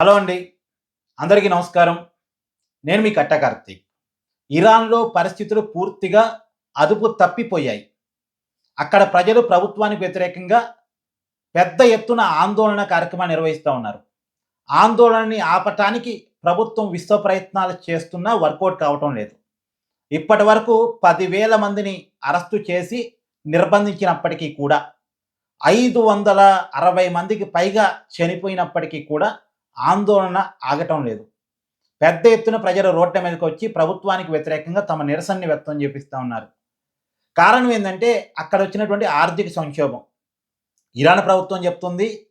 Hello అండి. అందరికీ నమస్కారం. నేను మీ కట్ట కార్తీక్. ఇరాన్లో పరిస్థితులు పూర్తిగా అదుపు తప్పిపోయాయి. అక్కడ ప్రజలు ప్రభుత్వానికి వ్యతిరేకంగా పెద్ద ఎత్తున ఆందోళన కార్యక్రమాన్ని నిర్వహిస్తూ ఉన్నారు. ఆందోళనని ఆపటానికి ప్రభుత్వం విశ్వ ప్రయత్నాలు చేస్తున్నా వర్కౌట్ కావటం లేదు. ఇప్పటి వరకు పదివేల మందిని అరెస్టు చేసి నిర్బంధించినప్పటికీ కూడా ఐదు వందల అరవై మందికి పైగా చనిపోయినప్పటికీ కూడా ఆందోళన ఆగటం లేదు. పెద్ద ఎత్తున ప్రజలు రోడ్ల మీదకి వచ్చి ప్రభుత్వానికి వ్యతిరేకంగా తమ నిరసనని వ్యక్తం చేపిస్తూ ఉన్నారు. కారణం ఏంటంటే అక్కడ వచ్చినటువంటి ఆర్థిక సంక్షోభం. ఇరాన్ ప్రభుత్వం చెప్తుంది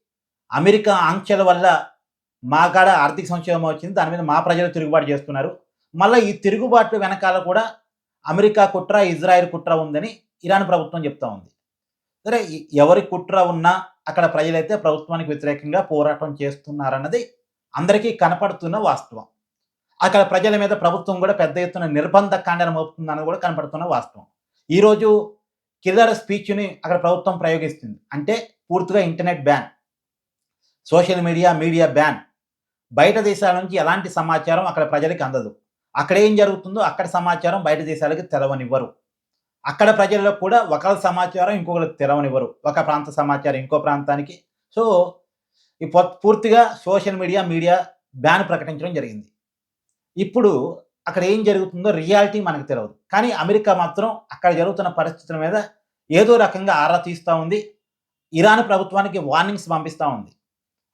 అమెరికా ఆంక్షల వల్ల మా కాడ ఆర్థిక సంక్షోభం వచ్చింది దాని మీద మా ప్రజలు తిరుగుబాటు చేస్తున్నారు. మళ్ళీ ఈ తిరుగుబాటు వెనకాల కూడా అమెరికా కుట్ర ఇజ్రాయెల్ కుట్ర ఉందని ఇరాన్ ప్రభుత్వం చెప్తా ఉంది. సరే ఎవరి కుట్ర ఉన్నా అక్కడ ప్రజలైతే ప్రభుత్వానికి వ్యతిరేకంగా పోరాటం చేస్తున్నారన్నది అందరికీ కనపడుతున్న వాస్తవం. అక్కడ ప్రజల మీద ప్రభుత్వం కూడా పెద్ద ఎత్తున నిర్బంధ కాండన మోపుతుందన్నది కూడా కనపడుతున్న వాస్తవం. ఈరోజు కిల్లర్ స్పీచ్ని అక్కడ ప్రభుత్వం ప్రయోగిస్తుంది. అంటే పూర్తిగా internet ban. Social media media ban. బయట దేశాల నుంచి ఎలాంటి సమాచారం అక్కడ ప్రజలకి అందదు. అక్కడ ఏం జరుగుతుందో అక్కడ సమాచారం బయట దేశాలకు తెలవనివ్వరు. అక్కడ ప్రజల్లో కూడా ఒకరి సమాచారం ఇంకొకరికి తెలవనివ్వరు. ఒక ప్రాంత సమాచారం ఇంకో ప్రాంతానికి. సో ఈ పొ- పూర్తిగా సోషల్ మీడియా మీడియా బ్యాన్ ప్రకటించడం జరిగింది. ఇప్పుడు అక్కడ ఏం జరుగుతుందో రియాలిటీ మనకు తెలియదు కానీ అమెరికా మాత్రం అక్కడ జరుగుతున్న పరిస్థితుల మీద ఏదో రకంగా ఆరా తీస్తూ ఉంది. ఇరాన్ ప్రభుత్వానికి వార్నింగ్స్ పంపిస్తూ ఉంది.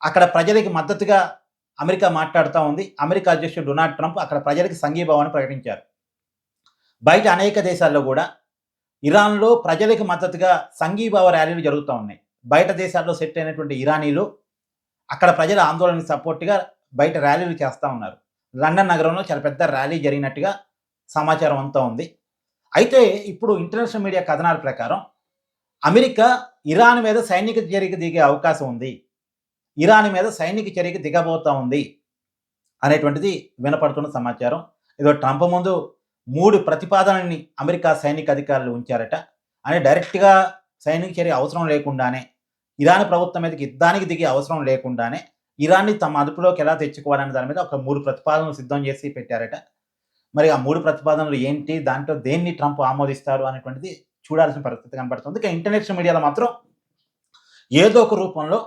అక్కడ ప్రజలకి మద్దతుగా అమెరికా మాట్లాడుతూ ఉంది. అమెరికా అధ్యక్షుడు డొనాల్డ్ ట్రంప్ అక్కడ ప్రజలకి సంఘీభావాన్ని ప్రకటించారు. బయట అనేక దేశాల్లో కూడా ఇరాన్లో ప్రజలకు మద్దతుగా సంఘీభావ ర్యాలీలు జరుగుతూ ఉన్నాయి. బయట దేశాల్లో సెట్ అయినటువంటి ఇరానీలు అక్కడ ప్రజల ఆందోళనకి సపోర్ట్గా బయట ర్యాలీలు చేస్తూ ఉన్నారు. లండన్ నగరంలో చాలా పెద్ద ర్యాలీ జరిగినట్టుగా సమాచారం అంతా ఉంది. అయితే ఇప్పుడు ఇంటర్నేషనల్ మీడియా కథనాల ప్రకారం అమెరికా ఇరాన్ మీద సైనిక చర్యకు దిగే అవకాశం ఉంది. ఇరాన్ మీద సైనిక చర్యకు దిగబోతా ఉంది అనేటువంటిది వినపడుతున్న సమాచారం. ఏదో ట్రంప్ ముందు మూడు ప్రతిపాదనని అమెరికా సైనిక అధికారులు ఉంచారట. అని డైరెక్ట్గా సైనిక చర్య అవసరం లేకుండానే ఇరాన్ ప్రభుత్వం మీదకి యుద్ధానికి దిగే అవసరం లేకుండానే ఇరాన్ని తమ అదుపులోకి ఎలా తెచ్చుకోవాలనే దాని మీద ఒక మూడు ప్రతిపాదనలు సిద్ధం చేసి పెట్టారట. మరి ఆ మూడు ప్రతిపాదనలు ఏంటి? దాంట్లో దేన్ని ట్రంప్ ఆమోదిస్తారు అనేటువంటిది చూడాల్సిన పరిస్థితి కనబడుతుంది. ఇక ఇంటర్నేషనల్ మీడియాలో మాత్రం ఏదో ఒక రూపంలో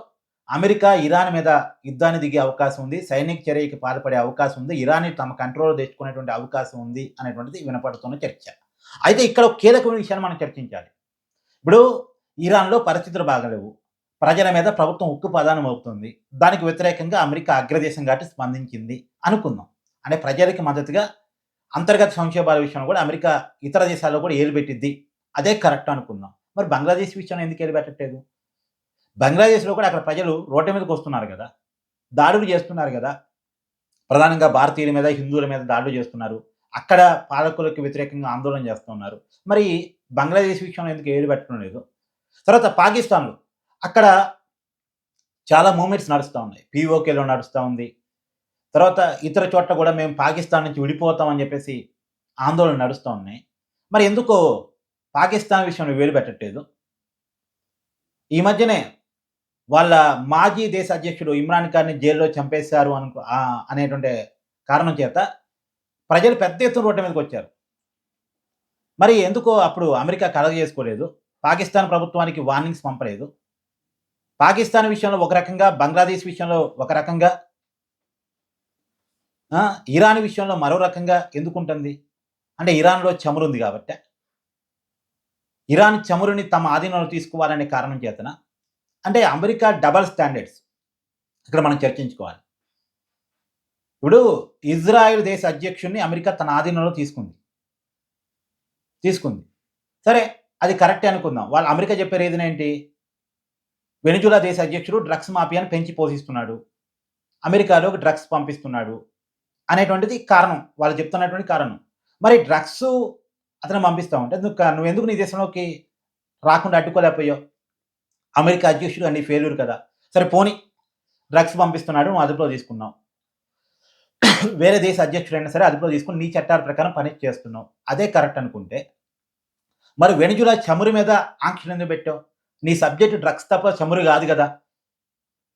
అమెరికా ఇరాన్ మీద యుద్ధాన్ని దిగే అవకాశం ఉంది. సైనిక చర్యకి పాల్పడే అవకాశం ఉంది. ఇరాన్ని తమ కంట్రోల్ తెచ్చుకునేటువంటి అవకాశం ఉంది అనేటువంటిది వినపడుతున్న చర్చ. అయితే ఇక్కడ ఒక కీలకమైన విషయాన్ని మనం చర్చించాలి. ఇప్పుడు ఇరాన్లో పరిస్థితులు బాగలేవు. ప్రజల మీద ప్రభుత్వం ఉక్కు పదానం అవుతుంది దానికి వ్యతిరేకంగా అమెరికా అగ్రదేశం కాబట్టి స్పందించింది అనుకుందాం. అంటే ప్రజలకి మద్దతుగా అంతర్గత సంక్షోభాల విషయంలో కూడా అమెరికా ఇతర దేశాల్లో కూడా ఏలుపెట్టిద్ది అదే కరెక్ట్ అనుకుందాం. మరి బంగ్లాదేశ్ విషయంలో ఎందుకు ఏలుపెట్టట్లేదు బంగ్లాదేశ్లో కూడా అక్కడ ప్రజలు రోడ్డు మీదకి వస్తున్నారు కదా. దాడులు చేస్తున్నారు కదా. ప్రధానంగా భారతీయుల మీద హిందువుల మీద దాడులు చేస్తున్నారు. అక్కడ పాలకులకు వ్యతిరేకంగా ఆందోళన చేస్తున్నారు. మరి బంగ్లాదేశ్ విషయంలో ఎందుకు ఏలు పెట్టడం లేదు? తర్వాత పాకిస్తాన్లో. అక్కడ చాలా మూమెంట్స్ నడుస్తూ ఉన్నాయి. పీఓకేలో నడుస్తూ ఉంది. తర్వాత ఇతర చోట్ల కూడా మేము పాకిస్తాన్ నుంచి విడిపోతామని చెప్పేసి ఆందోళన నడుస్తూ ఉన్నాయి. మరి ఎందుకో పాకిస్తాన్ విషయంలో వేలు పెట్టట్లేదు. ఈ మధ్యనే వాళ్ళ మాజీ దేశ అధ్యక్షుడు ఇమ్రాన్ ఖాన్ని జైల్లో చంపేశారు అనుకో అనేటువంటి కారణం చేత ప్రజలు పెద్ద ఎత్తున రోడ్డు మీదకి వచ్చారు. మరి ఎందుకో అప్పుడు అమెరికా కలగ చేసుకోలేదు. పాకిస్తాన్ ప్రభుత్వానికి వార్నింగ్స్ పంపలేదు. పాకిస్తాన్ విషయంలో ఒక రకంగా బంగ్లాదేశ్ విషయంలో ఒక రకంగా ఇరాన్ విషయంలో మరో రకంగా ఎందుకుంటుంది? అంటే ఇరాన్లో చమురుంది కాబట్టి. ఇరాన్ చమురుని తమ ఆధీనంలో తీసుకోవాలనే కారణం చేతన? అంటే అమెరికా డబల్ స్టాండర్డ్స్. ఇక్కడ మనం చర్చించుకోవాలి. ఇప్పుడు ఇజ్రాయెల్ దేశ అధ్యక్షుడిని అమెరికా తన ఆధీనంలో తీసుకుంది. తీసుకుంది. సరే అది కరెక్టే అనుకుందాం. వాళ్ళు అమెరికా చెప్పే రీజన్ ఏంటి? వెనుజులా దేశ అధ్యక్షుడు డ్రగ్స్ మాఫియాను పెంచి పోషిస్తున్నాడు. అమెరికాలోకి డ్రగ్స్ పంపిస్తున్నాడు అనేటువంటిది కారణం. వాళ్ళు చెప్తున్నటువంటి కారణం. మరి డ్రగ్స్ అతను పంపిస్తా ఉంటే నువ్వు నువ్వు ఎందుకు నీ దేశంలోకి రాకుండా అడ్డుకోలేకపోయావు? అమెరికా అధ్యక్షుడు అన్ని ఫెయిల్యూర్ కదా. సరే పోని. డ్రగ్స్ పంపిస్తున్నాడు నువ్వు అదుపులో తీసుకున్నావు. వేరే దేశ అధ్యక్షుడైనా సరే అదుపులో తీసుకుని నీ చట్టాల ప్రకారం పని చేస్తున్నావు. అదే కరెక్ట్ అనుకుంటే మరి వెనుజులా చమురు మీద ఆంక్షలు ఎందుకు పెట్టావు? నీ సబ్జెక్ట్ డ్రగ్స్ తప్ప చమురు కాదు కదా.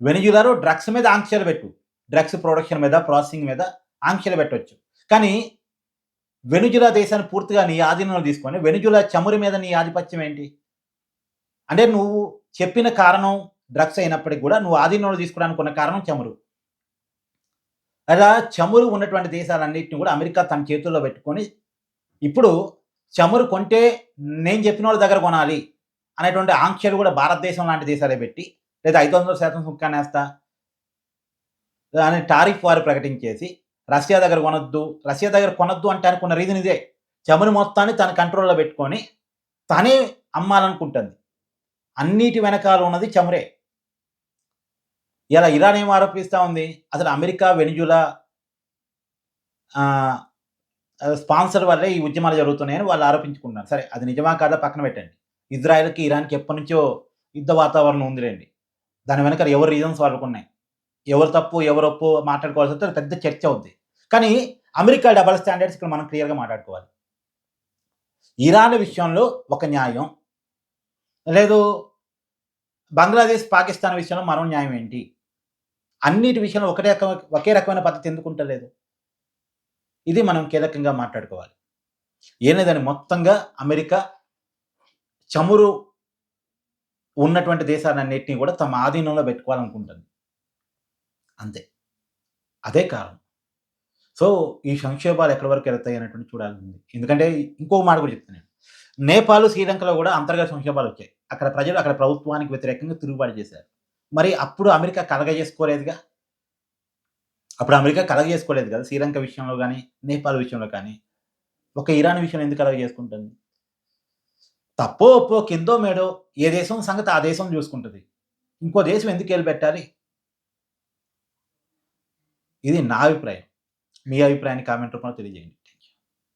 వెనుజులాలో డ్రగ్స్ మీద ఆంక్షలు పెట్టు. డ్రగ్స్ ప్రొడక్షన్ మీద ప్రాసెసింగ్ మీద ఆంక్షలు పెట్టవచ్చు కానీ వెనుజులా దేశాన్ని పూర్తిగా నీ ఆధీనంలో తీసుకొని వెనుజులా చమురు మీద నీ ఆధిపత్యం ఏంటి? అంటే నువ్వు చెప్పిన కారణం డ్రగ్స్ అయినప్పటికీ కూడా నువ్వు ఆధీనంలో తీసుకోవడానికి ఉన్న కారణం చమురు. అలా చమురు ఉన్నటువంటి దేశాలన్నింటినీ కూడా అమెరికా తన చేతుల్లో పెట్టుకొని ఇప్పుడు చమురు కొంటే నేను చెప్పిన వాళ్ళ దగ్గర కొనాలి. అనేటువంటి ఆంక్షలు కూడా భారతదేశం లాంటి దేశాలే పెట్టి లేదా ఐదు వందల శాతం సుంకాన్ని వేస్తా టారిఫ్ వారు ప్రకటించేసి రష్యా దగ్గర కొనొద్దు రష్యా దగ్గర కొనొద్దు అంటే అనుకున్న రీజన్ ఇదే. చమురు మొత్తాన్ని తన కంట్రోల్లో పెట్టుకొని తనే అమ్మాలనుకుంటుంది. అన్నిటి వెనకాల ఉన్నది చమురే. ఇలా ఇరాన్ ఏం ఆరోపిస్తూ ఉంది? అసలు అమెరికా వెనిజులా స్పాన్సర్ వల్లే ఈ ఉద్యమాలు జరుగుతున్నాయని వాళ్ళు ఆరోపించుకున్నారు సరే అది నిజమా కాదా? పక్కన పెట్టండి. ఇజ్రాయెల్కి ఇరాన్కి ఎప్పటి నుంచో యుద్ధ వాతావరణం ఉందిలేండి. దాని వెనక ఎవరు రీజన్స్ వాళ్ళకు ఉన్నాయి? ఎవరు తప్పు ఎవరు ఒప్పు మాట్లాడుకోవాల్సి వస్తే పెద్ద చర్చ అవుద్ది. కానీ అమెరికా డబల్ స్టాండర్డ్స్ ఇక్కడ మనం క్లియర్గా మాట్లాడుకోవాలి. ఇరాన్ విషయంలో ఒక న్యాయం. లేదు బంగ్లాదేశ్ పాకిస్తాన్ విషయంలో మరో న్యాయం ఏంటి? అన్నిటి విషయంలో ఒకటే రకం ఒకే రకమైన పద్ధతి ఎందుకు ఉంటలేదు ఇది మనం కీలకంగా మాట్లాడుకోవాలి. ఏనేదని మొత్తంగా అమెరికా చమురు ఉన్నటువంటి దేశాలన్నింటినీ కూడా తమ ఆధీనంలో పెట్టుకోవాలనుకుంటుంది. అంతే. అదే కారణం. సో ఈ సంక్షేపాలు ఎక్కడి వరకు వెళ్తాయి అనేటువంటి చూడాలి ఎందుకంటే ఇంకో మాట కూడా చెప్తాను నేపాల్ శ్రీలంకలో కూడా అంతర్గత సంక్షేపాలు వచ్చాయి. అక్కడ ప్రజలు అక్కడ ప్రభుత్వానికి వ్యతిరేకంగా తిరుగుబాటు చేశారు. మరి అప్పుడు అమెరికా కలగజేసుకోలేదుగా? అప్పుడు అమెరికా కలగ చేసుకోలేదు కదా? శ్రీలంక విషయంలో కానీ నేపాల్ విషయంలో కానీ. ఒక ఇరాన్ విషయంలో ఎందుకు కలగ చేసుకుంటుంది తప్పో ఒప్పో కిందో మేడో ఏ దేశం సంగతి ఆ దేశం చూసుకుంటుంది. ఇంకో దేశం ఎందుకు వెళ్ళి పెట్టాలి ఇది నా అభిప్రాయం. మీ అభిప్రాయాన్ని కామెంట్ రూపంలో తెలియజేయండి.